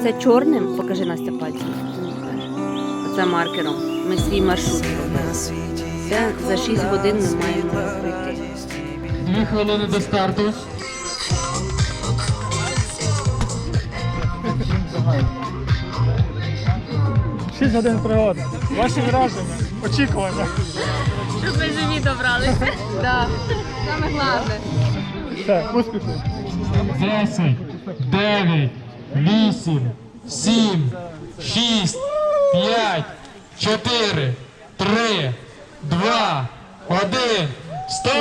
оце чорним, покажи Настя пальцем. Оце маркером. Ми свій маршрут робимо. Це за 6 годин ми маємо пройти. Дві хвилини до старту. Шість годин пригоди. Ваші враження, очікування. Щоб ми живі добралися. Так, саме головне. Все, успіху. 10, 9, 8, 7, 6, 5, 4, 3, 2, 1. Стоп!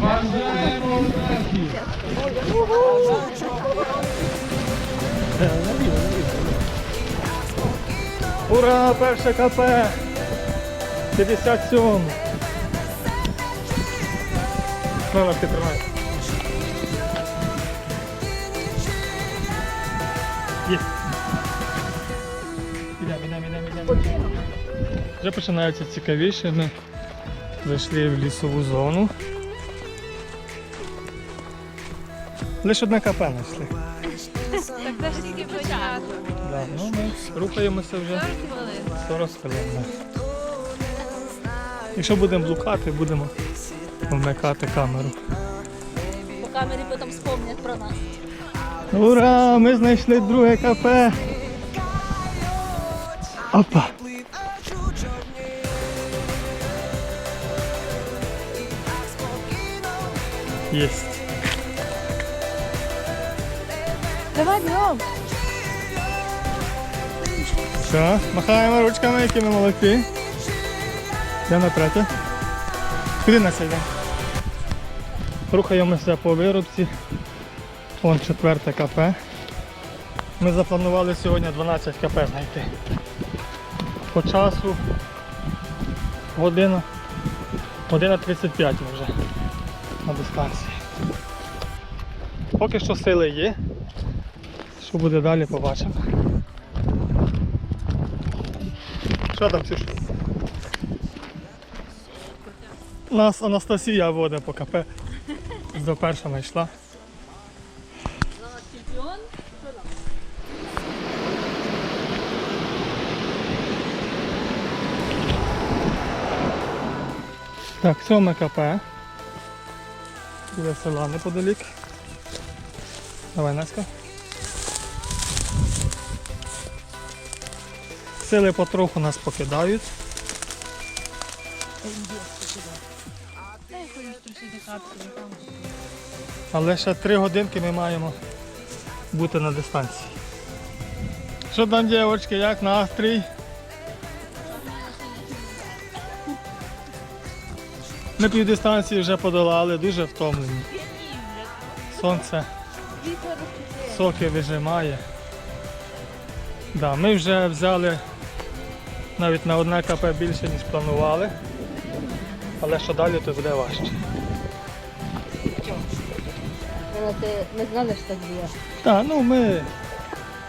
Бажаємо! Ура, перше КП! 57. Мама, ти тримай. Ідемо. Вже починається цікавіше. Ми зайшли в лісову зону. Лише одне КП знайшли. Так це ж тільки початок. Да, ну, ми рухаємося вже 40 хвилин. да. Якщо будемо блукати, будемо вмикати камеру. По камері потім вспомнять про нас. Ура! Ми знайшли друге кафе. Опа! Єсть. Давай, бігом. Все, махаємо ручками, які ми молодці. Я на третє. Куди нас йде? Рухаємося по виробці. Вон четверте кафе. Ми запланували сьогодні 12 кафе знайти. По часу година. Година 35 вже на дистанції. Поки що сили є. Що буде далі, побачимо. Що там, Ксюш? Нас Анастасія водить по КП. До першого йшла. Чемпіон. Так, сьоме КП. Біля села неподалік. Давай, Наська. Сили потроху нас покидають. Але ще три годинки ми маємо бути на дистанції. Що там, дівчатки, як настрій? Ми півдистанції вже подолали, дуже втомлені. Сонце соки вижимає. Да, ми вже взяли навіть на одне КП більше, ніж планували. Але що далі, то буде важче. Ти не знали, що так було? Так, ну ми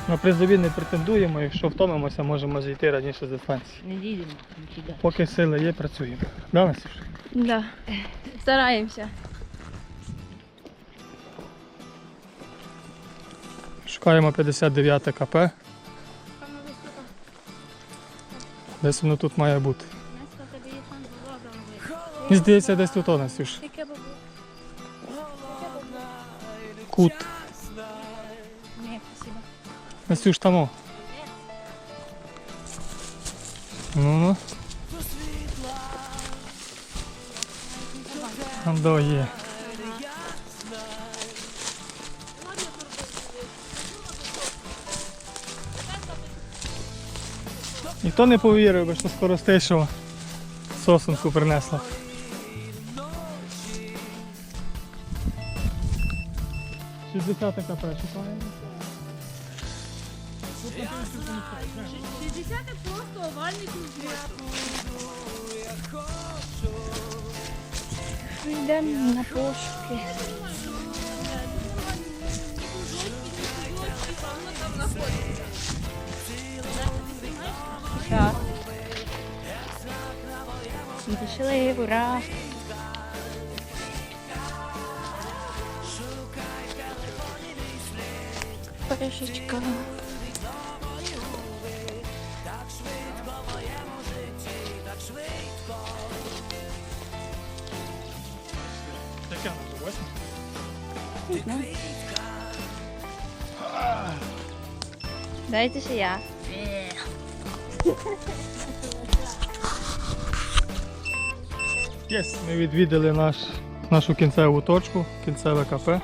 на призові не претендуємо, якщо втомимося, можемо зійти раніше з дистанції. Не їдемо нікуди. Поки сили є, працюємо. Да, Настюш? Да. Стараємося. Шукаємо 59 КП. Десь воно тут має бути. Мені здається, десь тут, о, Настюш. Кут. Настюш, там. о. Ну ну. Там є. Ніхто не повірив би, що скоро скоростейшого сосунку принесла. Шістдесята кп шукаємо. 60 просто овальний круг. Йдемо на пошуки. Так. Ура! Пешечка. Дайте ще я. Єс, ми відвідали наш, нашу кінцеву точку, кінцеве кафе.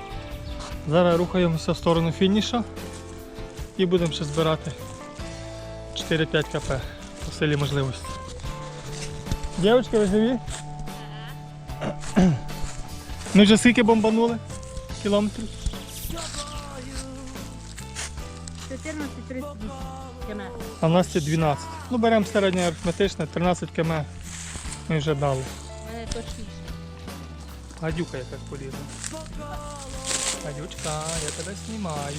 Зараз рухаємося в сторону фініша і будемо ще збирати 4-5 кафе по силі можливості. Дівчатки, ви живі? Ми вже скільки бомбанули? Кілометрів? 14-38 км. А в нас це 12. Ну беремо середнє арифметичне, 13 км ми вже дали. мене точніше. Гадюка якась полізла. Гадючка, я тебе знімаю.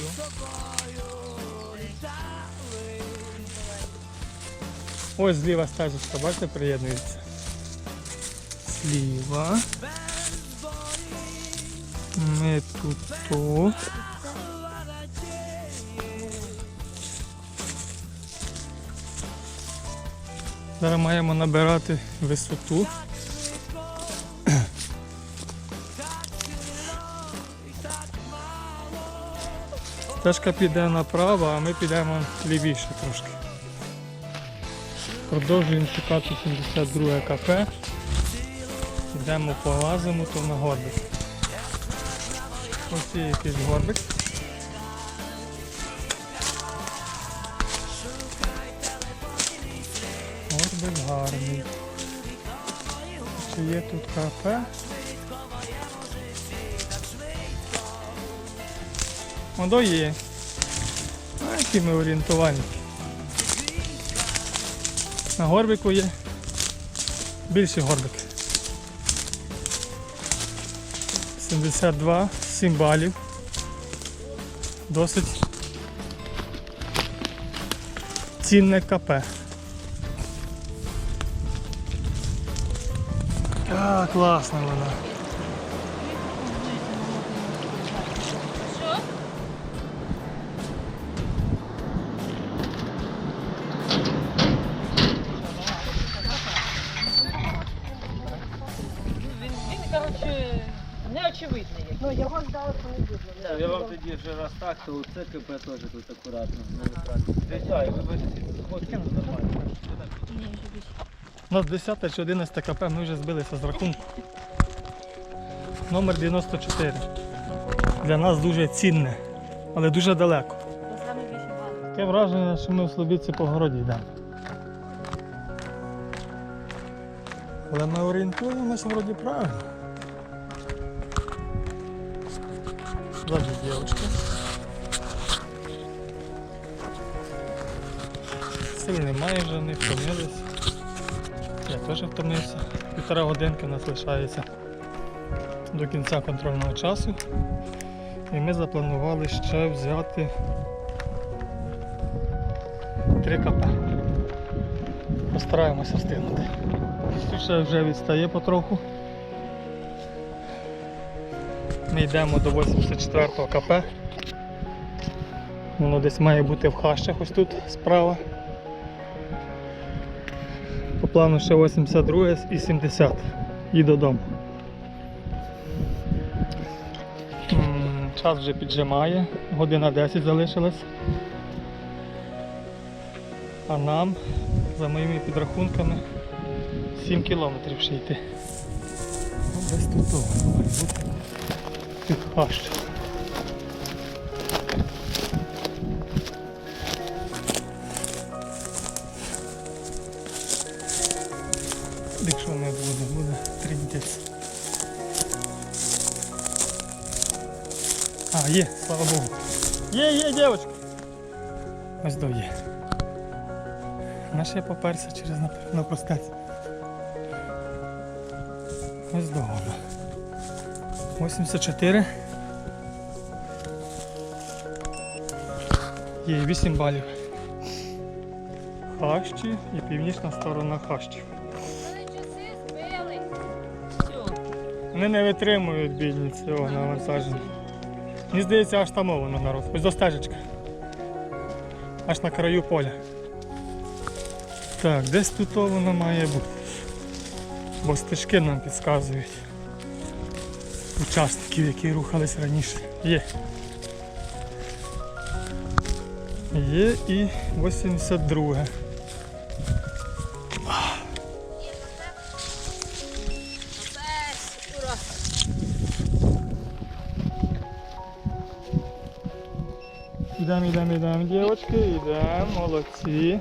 Ось зліва стежечка, бачите, приєднується. Зліва. Ми тут тут. Зараз маємо набирати висоту. Стежка піде направо, а ми підемо лівіше трошки. Продовжуємо шукати 72 кафе. Йдемо полазимо то на горбик. Ось є якийсь горбик. Горбик гарний. Чи є тут кафе? Воно є. А які ми орієнтовані. На горбику є більший горбик. 72, 7 балів. Досить цінне КП. А, класна вона. Він, він коротше, неочевидний. Ну, його Я вам тоді вже раз так, то це КП теж тут акуратно. Дитя, і ви бачите, нормально. У нас 10 чи 11 КП, ми вже збилися з рахунку. Номер 94. Для нас дуже цінне, але дуже далеко. Таке враження, що ми в Слобідці по городі йдемо. Але ми орієнтуємося вроді правильно. Ззаді дівчинка. Сил немає вже, не втомились. Теж втомився. Півтора годинки у нас лишається до кінця контрольного часу. І ми запланували ще взяти 3 КП. Постараємося встигнути. Ще вже відстає потроху. Ми йдемо до 84-го КП. Воно десь має бути в хащах ось тут справа. Плану ще 82 і 70 і додому. Час вже піджимає, година 10 залишилась. А нам, за моїми підрахунками, 7 кілометрів ще йти. Десь тут має бути. Хащ. Якщо не буде, буде тріндець. А, є, слава Богу. Є, є, дівчинка. Ось до є. Наш я поперся через нап- навпростець. Ось до 84. Є 8 балів. Хащі і північна сторона хащів. Вони не витримують бідні цього навантаження. Мені здається, аж там воно народ. Ось до стежечка. аж на краю поля. Так, десь тут воно має бути. Бо стежки нам підказують. Учасників, які рухались раніше. Є. Є і 82. Ідемо, йдемо, йдемо, дівчатки, йдемо, молодці.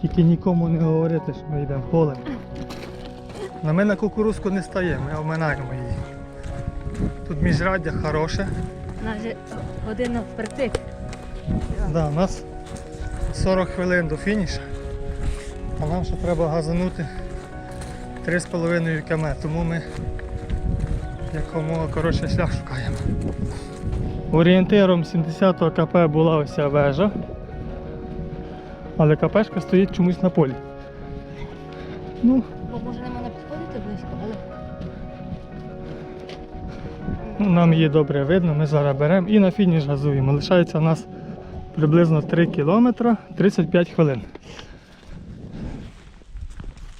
Тільки нікому не говорити, що ми йдемо полем. На ми на кукурузку не стаємо, ми оминаємо її. Тут міжраддя хороше. Навіть година впритик. Да, у нас 40 хвилин до фінішу, а нам ще треба газанути 3,5 км, тому ми якомога коротший шлях шукаємо. Орієнтиром 70-го КП була ось ця вежа, але КПшка стоїть чомусь на полі. Ну, Бо може не мене підходити близько, але Ну, Нам її добре видно, ми зараз беремо і на фініш газуємо. Лишається у нас приблизно 3 кілометри 35 хвилин.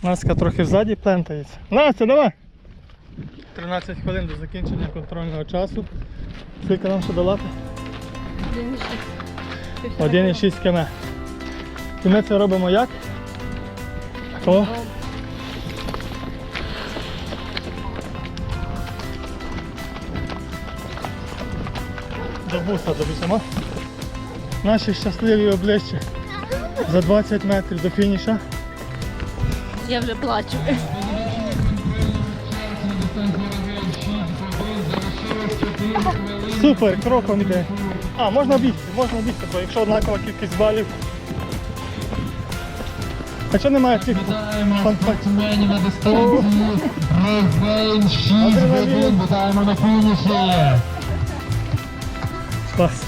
Наска трохи взаді плентається. Настя, давай! 13 хвилин до закінчення контрольного часу. Скільки нам ще долати? 1,6 км. І ми це робимо як? О, до буса добіжимо. Наші щасливі обличчя за 20 метрів до фініша. я вже плачу. Супер, кроком йде. А, можна бігти, можна бігти, бо якщо однакова кількість балів. А чого немає цих Вітаємо фан- на дистанції. Рейсбейн 6 годин. Вітаємо на фініші. Клас.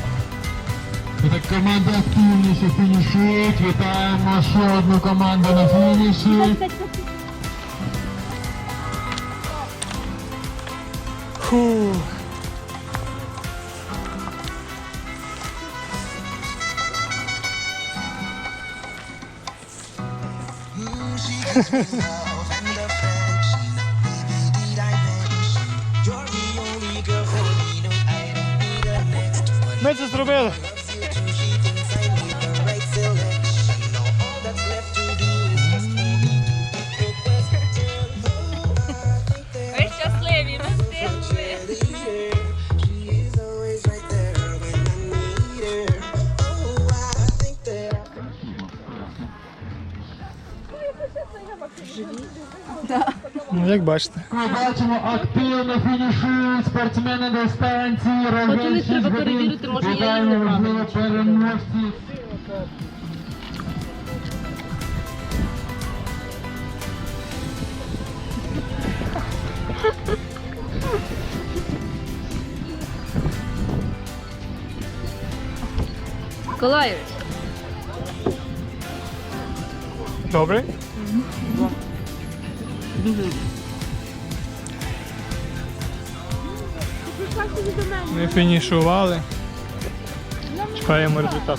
Так команда активніше фінішують. Вітаємо ще одну команду на фініші. Ми це зробили. Ну, як бачите. Ми бачимо, активно фінішують спортсмени дистанції. 6 треба перевірити, може, я її неправильно переможці. Миколаївич, Добре? Ми фінішували. Чекаємо результат.